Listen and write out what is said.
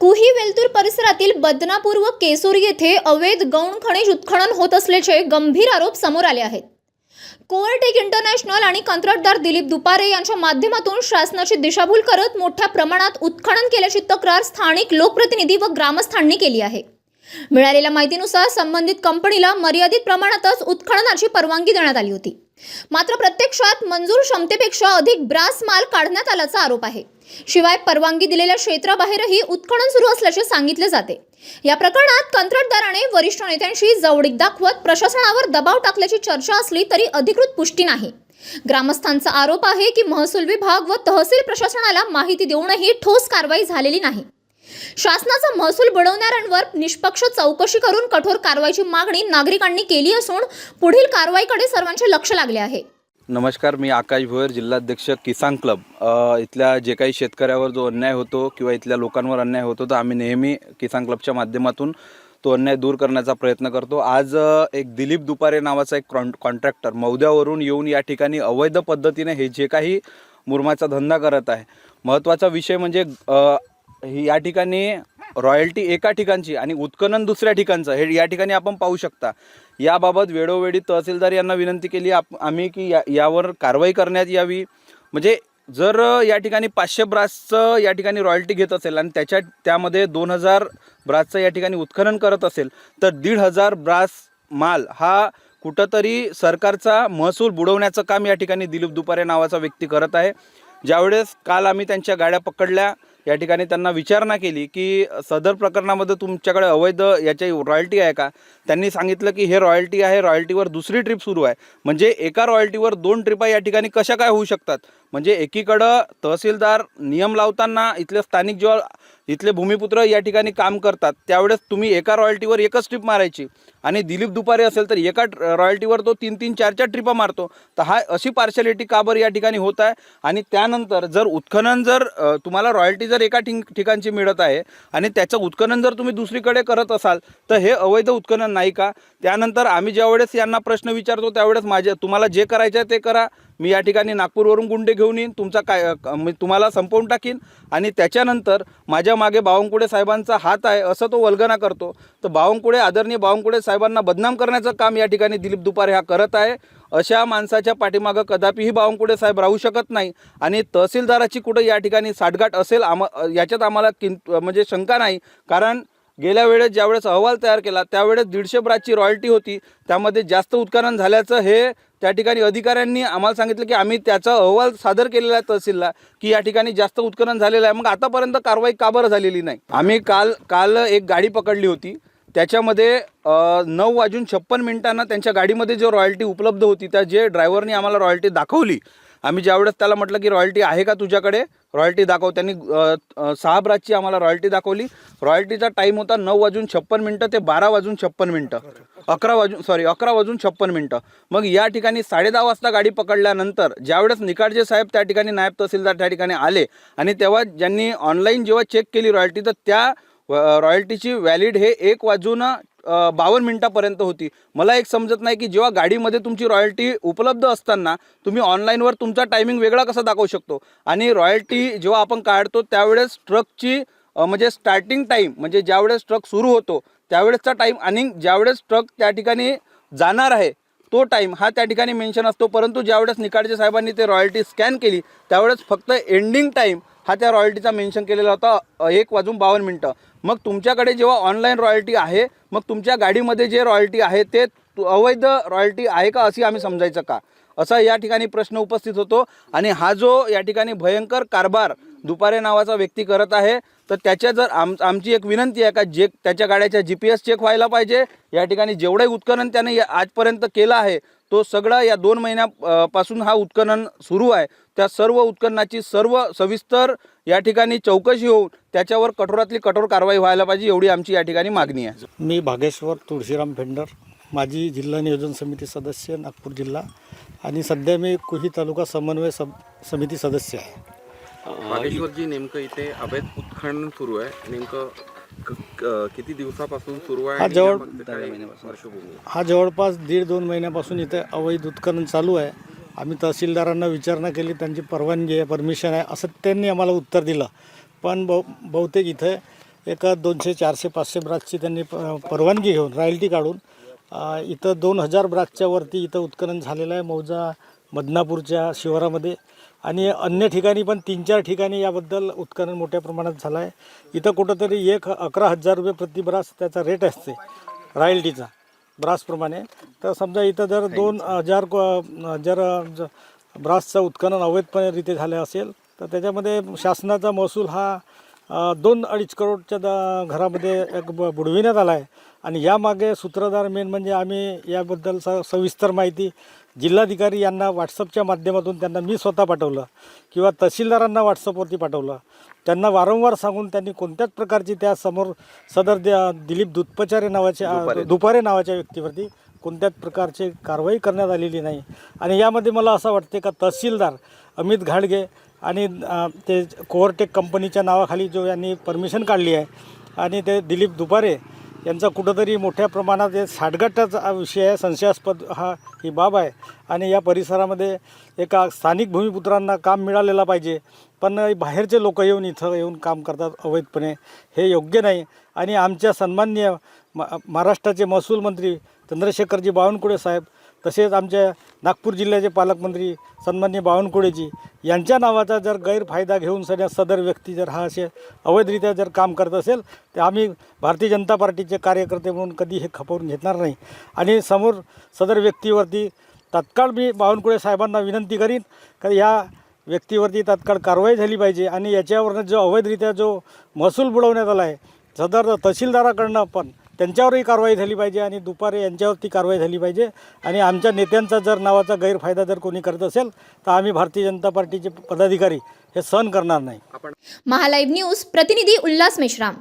कुही वेलतूर परिसरातील बदनापूर व केसूर येथे अवैध गौण खनिज उत्खनन होत असल्याचे गंभीर आरोप समोर आले आहेत. कोअरटेक इंटरनॅशनल आणि कंत्राटदार दिलीप दुपारे यांच्या माध्यमातून शासनाची दिशाभूल करत मोठ्या प्रमाणात उत्खनन केल्याची तक्रार स्थानिक लोकप्रतिनिधी व ग्रामस्थांनी केली आहे. मिळालेल्या माहितीनुसार संबंधित कंपनीला मर्यादित प्रमाणातच उत्खननाची परवानगी देण्यात आली होती. मात्र प्रत्यक्षात मंजूर क्षमतेपेक्षा अधिक ब्रास माल काढण्यात आल्याचा आरोप आहे. शिवाय परवानगी दिलेल्या क्षेत्राबाहेरही उत्खनन सुरू असल्याचे सांगितले जाते. या प्रकरणात कंत्राटदाराने वरिष्ठ नेत्यांशी जवळीक दाखवत प्रशासनावर दबाव टाकल्याची चर्चा असली तरी अधिकृत पुष्टी नाही. ग्रामस्थांचा आरोप आहे की महसूल विभाग व तहसील प्रशासनाला माहिती देऊनही ठोस कारवाई झालेली नाही. शासनाचा महसूल बुडवणाऱ्यांवर निष्पक्ष चौकशी करून कठोर कारवाईची मागणी नागरिकांनी केली असून पुढील कारवाईकडे सर्वांचे लक्ष लागले आहे. नमस्कार मी आकाश भोयर जिल्हाध्यक्ष किसान क्लब. इथल्या जे काही शेतकऱ्यावर जो अन्याय होतो किंवा इथल्या लोकांवर अन्याय होतो तर आम्ही नेहमी किसान क्लबच्या माध्यमातून तो अन्याय दूर करण्याचा प्रयत्न करतो. आज एक दिलीप दुपारे नावाचा एक कॉन कॉन्ट्रॅक्टर मौद्यावरून येऊन या ठिकाणी अवैध पद्धतीने हे जे काही मुरमाचा धंदा करत आहे. महत्त्वाचा विषय म्हणजे ही या ठिकाणी रॉयल्टी एका ठिकाणची आणि उत्खनन दुसऱ्या ठिकाणचं हे या ठिकाणी आपण पाहू शकता. याबाबत वेळोवेळी तहसीलदार यांना विनंती केली आप आम्ही की या यावर कारवाई करण्यात यावी. म्हणजे जर या ठिकाणी पाचशे ब्रासचं या ठिकाणी रॉयल्टी घेत असेल आणि त्याच्या त्यामध्ये दोन हजार ब्रासचं या ठिकाणी उत्खनन करत असेल तर दीड हजार ब्रास माल हा कुठंतरी सरकारचा महसूल बुडवण्याचं काम या ठिकाणी दिलीप दुपारे नावाचा व्यक्ती करत आहे. ज्यावेळेस काल आम्ही त्यांच्या गाड्या पकडल्या या ठिकाणी त्यांना विचारणा केली की सदर प्रकरणामध्ये तुमच्याकडे अवैध याची रॉयल्टी आहे का? त्यांनी सांगितलं की हे रॉयल्टी आहे रॉयल्टीवर दुसरी ट्रिप सुरू आहे. म्हणजे एका रॉयल्टीवर दोन ट्रिपा या ठिकाणी कशा काय होऊ शकतात? म्हणजे एकीकडं तहसीलदार नियम लावताना इथले स्थानिक जेव्हा इथले भूमिपुत्र या ठिकाणी काम करतात त्यावेळेस तुम्ही एका रॉयल्टीवर एकच ट्रिप मारायची. आणि दिलीप दुपारे असेल तर एका रॉयल्टीवर तो तीन तीन चार चार ट्रिपा मारतो. तर हा अशी पार्शॅलिटी का बरं या ठिकाणी होत आहे? आणि त्यानंतर जर उत्खनन जर तुम्हाला रॉयल्टी जर एका ठिकाणची मिळत आहे आणि त्याचं उत्खनन जर तुम्ही दुसरीकडे करत असाल तर हे अवैध उत्खनन नाही का? त्यानंतर आम्ही ज्यावेळेस यांना प्रश्न विचारतो त्यावेळेस माझ्या तुम्हाला जे करायचं आहे ते करा. मी या ठिकाणी नागपूरवरून गुंडे घेऊन येईन तुमचा काय मी तुम्हाला संपवून टाकीन आणि त्याच्यानंतर माझ्या मागे बावनकुळे साहेबांचा हात आहे असं तो वल्गना करतो. तर बावनकुळे आदरणीय बावनकुळे साहेबांना बदनाम करण्याचं काम या ठिकाणी दिलीप दुपारे हा करत आहे. अशा माणसाच्या पाठीमागं कदापिही बावनकुळे साहेब राहू शकत नाही आणि तहसीलदाराची कुठं या ठिकाणी साठगाठ असेल आम याच्यात आम्हाला किं म्हणजे शंका नाही. कारण गेल्या वेळेस ज्यावेळेस अहवाल तयार केला त्यावेळेस दीडशे ब्राची रॉयल्टी होती. त्यामध्ये जास्त उत्खनन झाल्याचं हे त्या ठिकाणी अधिकाऱ्यांनी आम्हाला सांगितलं की आम्ही त्याचा अहवाल सादर केलेला आहे तहसीलला की या ठिकाणी जास्त उत्खनन झालेलं आहे. मग आतापर्यंत कारवाई का बरं झालेली नाही? आम्ही काल काल एक गाडी पकडली होती. त्याच्यामध्ये नऊ वाजून छप्पन मिनिटांना त्यांच्या गाडीमध्ये जो रॉयल्टी उपलब्ध होती त्या जे ड्रायव्हरनी आम्हाला रॉयल्टी दाखवली आम्ही ज्यावेळेस त्याला म्हटलं की रॉयल्टी आहे का तुझ्याकडे? रॉयल्टी दाखव. त्यांनी सहा ब्राचची आम्हाला रॉयल्टी दाखवली. रॉयल्टीचा टाईम होता नऊ वाजून छप्पन मिनटं ते बारा वाजून छप्पन मिनटं. अकरा वाजून सॉरी अकरा वाजून छप्पन मिनटं. मग या ठिकाणी साडेदहा वाजता गाडी पकडल्यानंतर ज्यावेळेस निकाळजे साहेब त्या ठिकाणी नायब तहसीलदार त्या ठिकाणी आले आणि तेव्हा ज्यांनी ऑनलाईन जेव्हा चेक केली रॉयल्टी तर त्या रॉयल्टीची व्हॅलिड हे एक वाजून बावन्न मिनिटापर्यंत होती. मला एक समजत नाही की जेव्हा गाडीमध्ये तुमची रॉयल्टी उपलब्ध असताना तुम्ही ऑनलाईनवर तुमचा टायमिंग वेगळा कसा दाखवू शकतो? आणि रॉयल्टी जेव्हा आपण काढतो त्यावेळेस ट्रकची म्हणजे स्टार्टिंग टाईम म्हणजे ज्यावेळेस ट्रक सुरू होतो त्यावेळेसचा टाईम आणि ज्यावेळेस ट्रक त्या ठिकाणी जाणार आहे तो टाईम हा त्या ठिकाणी मेन्शन असतो. परंतु ज्यावेळेस निकाडचे साहेबांनी ते रॉयल्टी स्कॅन केली त्यावेळेस फक्त एंडिंग टाईम हा त्या रॉयल्टीचा मेन्शन केलेला होता एक वाजून बावन्न मिनटं. मग तुमच्याकडे जेव्हा ऑनलाईन रॉयल्टी आहे मग तुमच्या गाडीमध्ये जे रॉयल्टी आहे ते तु- अवैध रॉयल्टी आहे का अशी आम्ही समजायचं का? असा या ठिकाणी प्रश्न उपस्थित होतो. आणि हा जो या ठिकाणी भयंकर कारभार दुपारे नावाचा व्यक्ती करत आहे तर त्याच्या जर आम आमची एक विनंती आहे का जे त्याच्या गाड्याच्या जी पी एस चेक व्हायला पाहिजे या ठिकाणी जेवढंही उत्खनन त्याने आजपर्यंत केलं आहे तो सगळा या दोन महिन्या अ, पासून हा उत्खनन सुरू आहे. त्या सर्व उत्खननाची सर्व सविस्तर या ठिकाणी चौकशी होऊन त्याच्यावर कठोरातली कठोर कारवाई व्हायला पाहिजे एवढी आमची या ठिकाणी मागणी आहे. मी भागेश्वर तुळशीराम फेंडर माजी जिल्हा नियोजन समिती सदस्य नागपूर जिल्हा आणि सध्या मी कुही तालुका समन्वय सब समिती सदस्य आहे. बागेश्वरजी नेमकं इथे अवैध उत्खनन सुरू आहे. नेमकं किती दिवसापासून सुरू आहे हा जवळ- हा जवळपास दीड दोन महिन्यापासून इथे अवैध उत्खनन चालू आहे. आम्ही तहसीलदारांना विचारणा केली त्यांची परवानगी आहे परमिशन आहे असं त्यांनी आम्हाला उत्तर दिलं. पण बहु बहुतेक इथे एक दोनशे चारशे पाचशे ब्रासची त्यांनी परवानगी घेऊन रॉयल्टी काढून इथं दोन हजार ब्रासच्या वरती इथं उत्खनन झालेलं आहे. मौजा बदनापूरच्या शिवारामध्ये. आणि अन्य ठिकाणी पण तीन चार ठिकाणी याबद्दल उत्खनन मोठ्या प्रमाणात झालं आहे इथं कुठंतरी एक अकरा हजार रुपये प्रति ब्रास त्याचा रेट असते रॉयल्टीचा ब्रासप्रमाणे तर समजा इथं जर दोन हजार क- जर ब्रासचं उत्खनन अवैधपणे झालं असेल तर त्याच्यामध्ये शासनाचा महसूल हा दोन अडीच करोडच्या द घरामध्ये एक ब- बुडविण्यात आला आहे आणि यामागे सूत्रधार मेन म्हणजे आम्ही याबद्दल स सविस्तर माहिती जिल्हाधिकारी यांना व्हॉट्सअपच्या माध्यमातून त्यांना मी स्वतः पाठवलं किंवा तहसीलदारांना व्हॉट्सअपवरती पाठवलं. त्यांना वारंवार सांगून त्यांनी कोणत्याच प्रकारची त्या समोर सदर द्या- दिलीप दुधपचारे नावाच्या. दुपारे. नावाच्या व्यक्तीवरती कोणत्याच प्रकारची कारवाई करण्यात आलेली नाही. आणि यामध्ये मला असं वाटते का तहसीलदार अमित घाडगे आणि ते कोअरटेक कंपनीच्या नावाखाली जो यांनी परमिशन काढली आहे आणि ते दिलीप दुपारे यांचा कुठंतरी मोठ्या प्रमाणात हे विषय आहे संशयास्पद हा ही बाब आहे. आणि या परिसरामध्ये एका स्थानिक भूमिपुत्रांना काम मिळालेलं पाहिजे पण बाहेरचे लोक येऊन इथं येऊन काम करतात अवैधपणे हे योग्य नाही. आणि आमच्या सन्माननीय महाराष्ट्राचे महसूल मंत्री चंद्रशेखरजी बावनकुळे साहेब तसेच आमच्या नागपूर जिल्ह्याचे पालकमंत्री सन्माननीय बावनकुळेजी यांच्या नावाचा जर गैरफायदा घेऊन सध्या सदर व्यक्ती जर हा असे अवैधरित्या जर काम करत असेल तर आम्ही भारतीय जनता पार्टीचे कार्यकर्ते म्हणून कधी हे खपवून घेणार नाही. आणि समोर सदर व्यक्तीवरती तात्काळ मी बावनकुळे साहेबांना विनंती करीन का या व्यक्तीवरती तात्काळ कारवाई झाली पाहिजे आणि याच्यावरनं जो अवैधरित्या जो महसूल बुडवण्यात आला आहे सदर तहसीलदाराकडनं पण त्यांच्यावरही कारवाई झाली पाहिजे आणि दुपारी यांच्यावरती कारवाई झाली पाहिजे. आणि आमच्या नेत्यांचा जर नावाचा गैरफायदा जर कोणी करत असेल तर आम्ही भारतीय जनता पार्टीचे पदाधिकारी हे सहन करणार नाही. महालाईव्ह न्यूज प्रतिनिधी उल्हास मेश्राम.